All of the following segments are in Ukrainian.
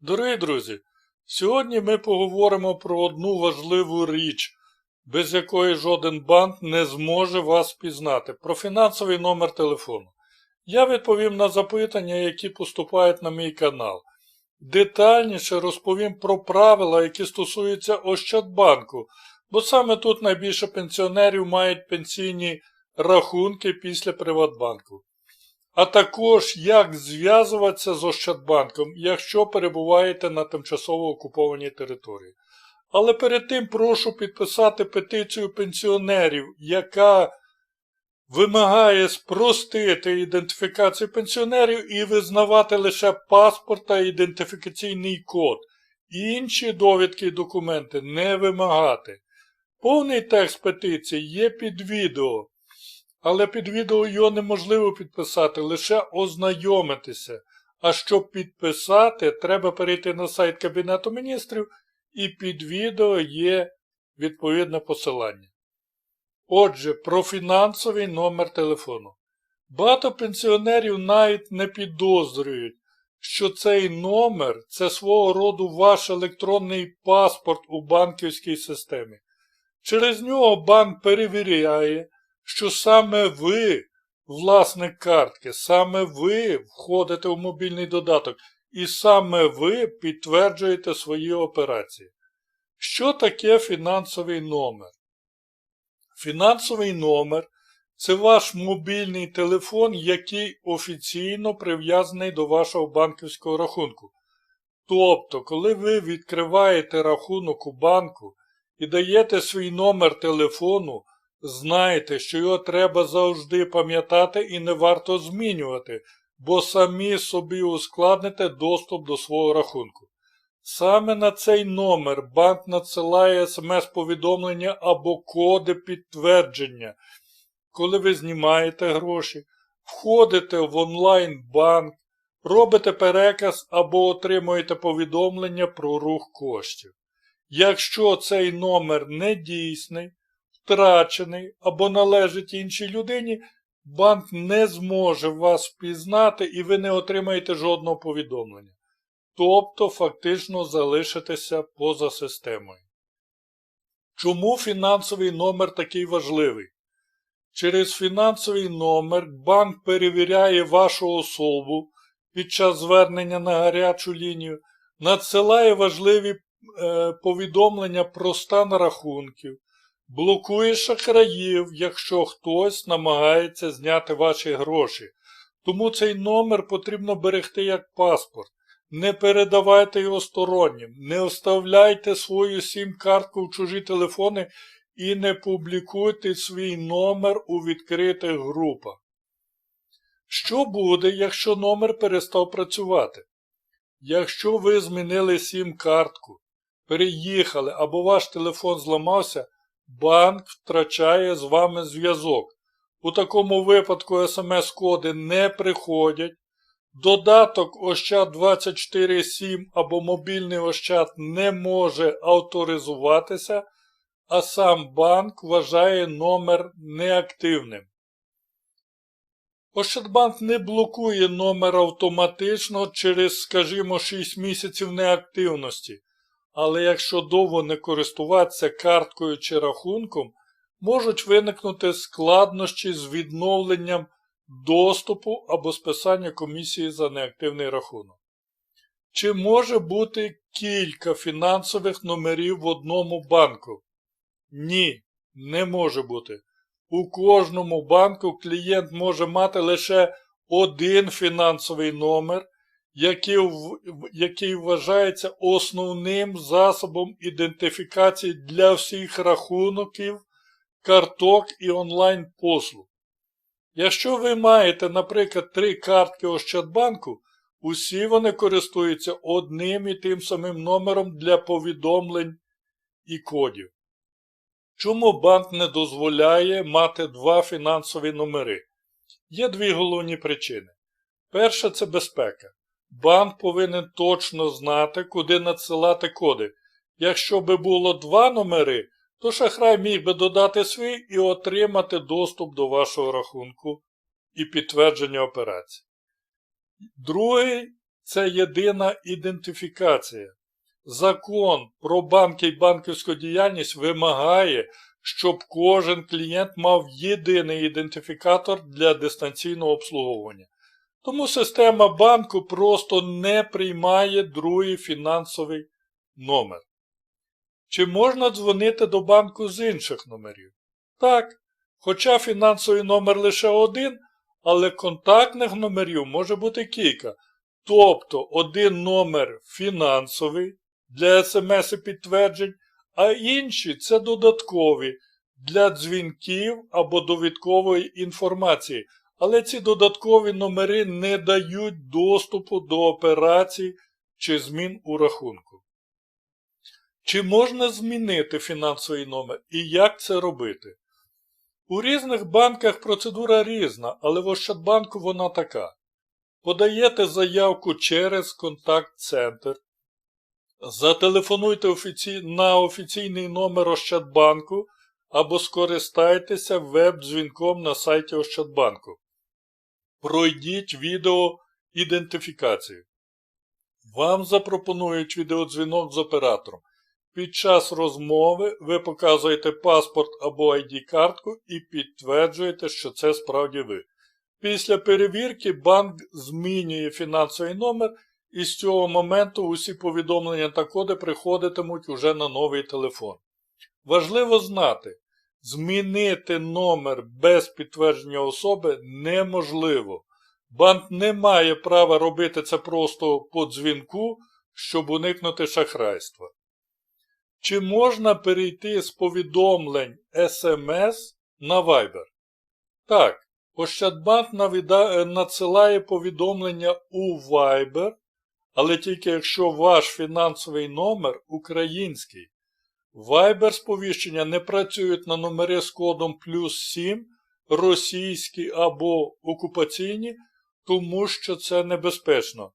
Дорогі друзі, сьогодні ми поговоримо про одну важливу річ, без якої жоден банк не зможе вас пізнати, про фінансовий номер телефону. Я відповім на запитання, які поступають на мій канал. Детальніше розповім про правила, які стосуються Ощадбанку, бо саме тут найбільше пенсіонерів мають пенсійні рахунки після Приватбанку. А також як зв'язуватися з Ощадбанком, якщо перебуваєте на тимчасово окупованій території. Але перед тим прошу підписати петицію пенсіонерів, яка вимагає спростити ідентифікацію пенсіонерів і визнавати лише паспорт та ідентифікаційний код. Інші довідки і документи не вимагати. Повний текст петиції є під відео. Але під відео його неможливо підписати, лише ознайомитися. А щоб підписати, треба перейти на сайт Кабінету міністрів і під відео є відповідне посилання. Отже, про фінансовий номер телефону. Багато пенсіонерів навіть не підозрюють, що цей номер це свого роду ваш електронний паспорт у банківській системі. Через нього банк перевіряє, що саме ви, власник картки, саме ви входите в мобільний додаток і саме ви підтверджуєте свої операції. Що таке фінансовий номер? Фінансовий номер це ваш мобільний телефон, який офіційно прив'язаний до вашого банківського рахунку. Тобто, коли ви відкриваєте рахунок у банку і даєте свій номер телефону, знайте, що його треба завжди пам'ятати і не варто змінювати, бо самі собі ускладните доступ до свого рахунку. Саме на цей номер банк надсилає смс-повідомлення або коди підтвердження. Коли ви знімаєте гроші, входите в онлайн-банк, робите переказ або отримуєте повідомлення про рух коштів. Якщо цей номер не дійсний, втрачений або належить іншій людині, банк не зможе вас впізнати і ви не отримаєте жодного повідомлення. Тобто фактично залишитеся поза системою. Чому фінансовий номер такий важливий? Через фінансовий номер банк перевіряє вашу особу під час звернення на гарячу лінію, надсилає важливі е, повідомлення про стан рахунків, блокує шахраїв, якщо хтось намагається зняти ваші гроші. Тому цей номер потрібно берегти як паспорт. Не передавайте його стороннім, не оставляйте свою сім-картку в чужі телефони і не публікуйте свій номер у відкритих групах. Що буде, якщо номер перестав працювати? Якщо ви змінили сім-картку, переїхали або ваш телефон зламався, банк втрачає з вами зв'язок. У такому випадку смс-коди не приходять. Додаток Ощад 24.7 або мобільний Ощад не може авторизуватися, а сам банк вважає номер неактивним. Ощадбанк не блокує номер автоматично через, скажімо, 6 місяців неактивності, але якщо довго не користуватися карткою чи рахунком, можуть виникнути складнощі з відновленням доступу або списання комісії за неактивний рахунок. Чи може бути кілька фінансових номерів в одному банку? Ні, не може бути. У кожному банку клієнт може мати лише один фінансовий номер, який, вважається основним засобом ідентифікації для всіх рахунків, карток і онлайн-послуг. Якщо ви маєте, наприклад, три картки Ощадбанку, усі вони користуються одним і тим самим номером для повідомлень і кодів. Чому банк не дозволяє мати два фінансові номери? Є дві головні причини. Перша це безпека. Банк повинен точно знати, куди надсилати коди. Якщо би було два номери, то шахрай міг би додати свій і отримати доступ до вашого рахунку і підтвердження операції. Другий це єдина ідентифікація. Закон про банки і банківську діяльність вимагає, щоб кожен клієнт мав єдиний ідентифікатор для дистанційного обслуговування. Тому система банку просто не приймає другий фінансовий номер. Чи можна дзвонити до банку з інших номерів? Так, хоча фінансовий номер лише один, але контактних номерів може бути кілька. Тобто один номер фінансовий для смс і підтверджень, а інші це додаткові для дзвінків або довідкової інформації. Але ці додаткові номери не дають доступу до операцій чи змін у рахунку. Чи можна змінити фінансовий номер і як це робити? У різних банках процедура різна, але в Ощадбанку вона така. Подаєте заявку через контакт-центр. Зателефонуйте офіці... на офіційний номер Ощадбанку або скористайтеся веб-дзвінком на сайті Ощадбанку. Пройдіть відео ідентифікацію. Вам запропонують відеодзвінок з оператором. Під час розмови ви показуєте паспорт або ID-картку і підтверджуєте, що це справді ви. Після перевірки банк змінює фінансовий номер і з цього моменту усі повідомлення та коди приходитимуть уже на новий телефон. Важливо знати, змінити номер без підтвердження особи неможливо. Банк не має права робити це просто по дзвінку, щоб уникнути шахрайства. Чи можна перейти з повідомлень SMS на Viber? Так, Ощадбанк надсилає повідомлення у Viber, але тільки якщо ваш фінансовий номер український. Viber сповіщення не працюють на номери з кодом плюс 7, російські або окупаційні, тому що це небезпечно.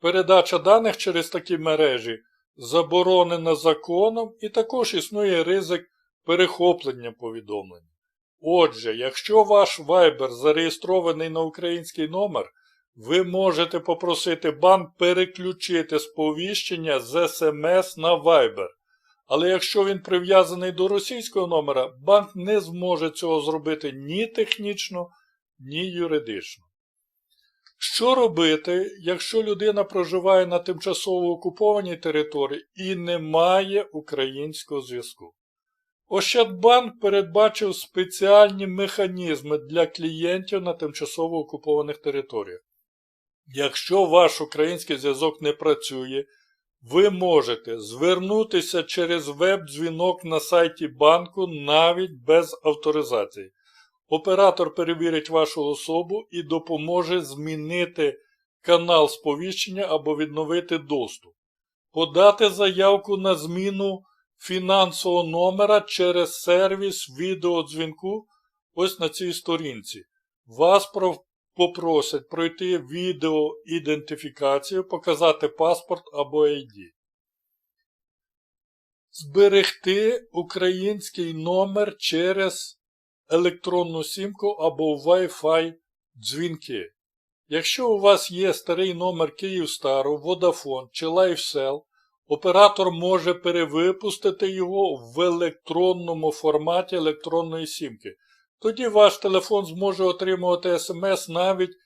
Передача даних через такі мережі заборонена законом і також існує ризик перехоплення повідомлень. Отже, якщо ваш Viber зареєстрований на український номер, ви можете попросити банк переключити сповіщення з SMS на Viber. Але якщо він прив'язаний до російського номера, банк не зможе цього зробити ні технічно, ні юридично. Що робити, якщо людина проживає на тимчасово окупованій території і не має українського зв'язку? Ощадбанк передбачив спеціальні механізми для клієнтів на тимчасово окупованих територіях. Якщо ваш український зв'язок не працює, ви можете звернутися через веб-дзвінок на сайті банку навіть без авторизації. Оператор перевірить вашу особу і допоможе змінити канал сповіщення або відновити доступ. Подати заявку на зміну фінансового номера через сервіс відеодзвінку ось на цій сторінці. Вас попросять пройти відеоідентифікацію, показати паспорт або ID. Зберегти український номер через електронну сімку або Wi-Fi дзвінки. Якщо у вас є старий номер Київстару, Vodafone чи LifeCell, оператор може перевипустити його в електронному форматі електронної сімки. Тоді ваш телефон зможе отримувати смс навіть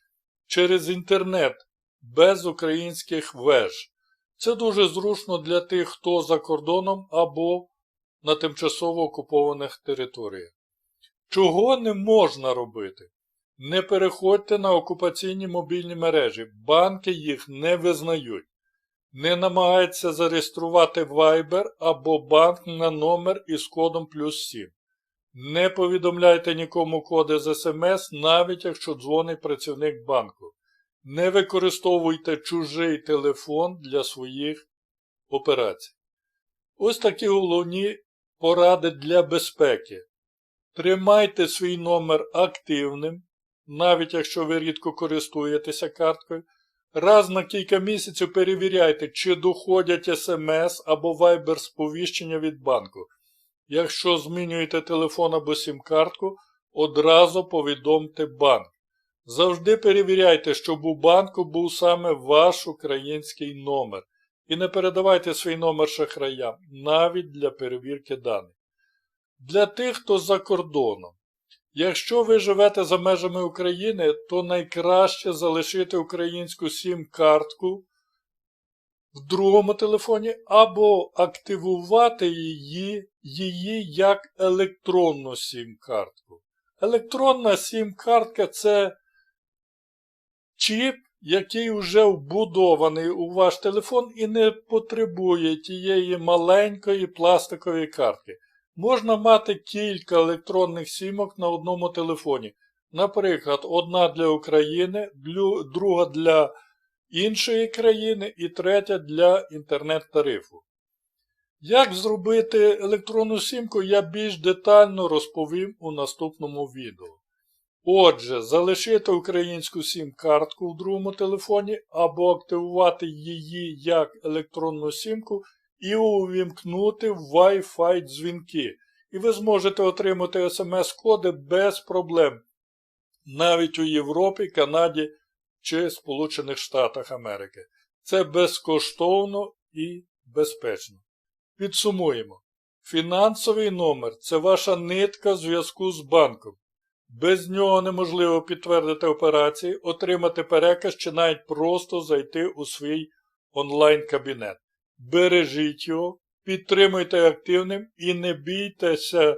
через інтернет без українських веж. Це дуже зручно для тих, хто за кордоном або на тимчасово окупованих територіях. Чого не можна робити? Не переходьте на окупаційні мобільні мережі, банки їх не визнають. Не намагайтеся зареєструвати Viber або банк на номер із кодом плюс 7. Не повідомляйте нікому коди з СМС, навіть якщо дзвонить працівник банку. Не використовуйте чужий телефон для своїх операцій. Ось такі головні поради для безпеки. Тримайте свій номер активним, навіть якщо ви рідко користуєтеся карткою. Раз на кілька місяців перевіряйте, чи доходять смс або вайбер сповіщення від банку. Якщо змінюєте телефон або сім-картку, одразу повідомте банк. Завжди перевіряйте, щоб у банку був саме ваш український номер. І не передавайте свій номер шахраям, навіть для перевірки даних. Для тих, хто за кордоном. Якщо ви живете за межами України, то найкраще залишити українську сім-картку в другому телефоні або активувати її, її як електронну сім-картку. Електронна сім-картка це чіп, який вже вбудований у ваш телефон і не потребує тієї маленької пластикової картки. Можна мати кілька електронних сімок на одному телефоні. Наприклад, одна для України, друга для іншої країни і третя для інтернет-тарифу. Як зробити електронну сімку, я більш детально розповім у наступному відео. Отже, залишити українську сім-картку в другому телефоні або активувати її як електронну сімку і увімкнути Wi-Fi дзвінки. І ви зможете отримати смс-коди без проблем навіть у Європі, Канаді чи Сполучених Штатах Америки. Це безкоштовно і безпечно. Підсумуємо. Фінансовий номер це ваша нитка зв'язку з банком. Без нього неможливо підтвердити операції, отримати переказ чи навіть просто зайти у свій онлайн-кабінет. Бережіть його, підтримуйте активним і не бійтеся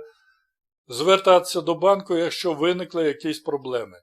звертатися до банку, якщо виникли якісь проблеми.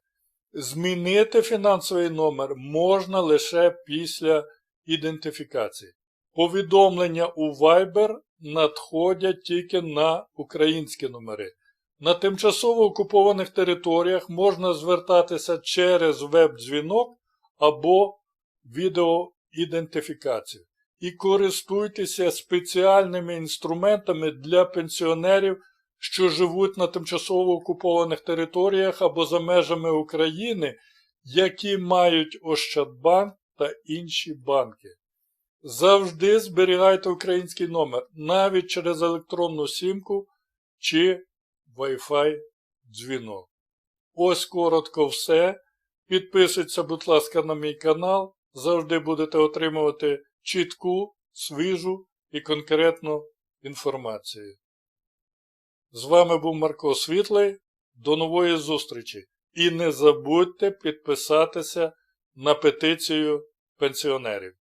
Змінити фінансовий номер можна лише після ідентифікації. Повідомлення у Viber надходять тільки на українські номери. На тимчасово окупованих територіях можна звертатися через веб-дзвінок або відеоідентифікацію. І користуйтеся спеціальними інструментами для пенсіонерів, що живуть на тимчасово окупованих територіях або за межами України, які мають Ощадбанк та інші банки. Завжди зберігайте український номер навіть через електронну сімку чи Wi-Fi дзвінок. Ось коротко все. Підписуйтеся, будь ласка, на мій канал. Завжди будете отримувати чітку, свіжу і конкретну інформацію. З вами був Марко Світлий. До нової зустрічі. І не забудьте підписатися на петицію пенсіонерів.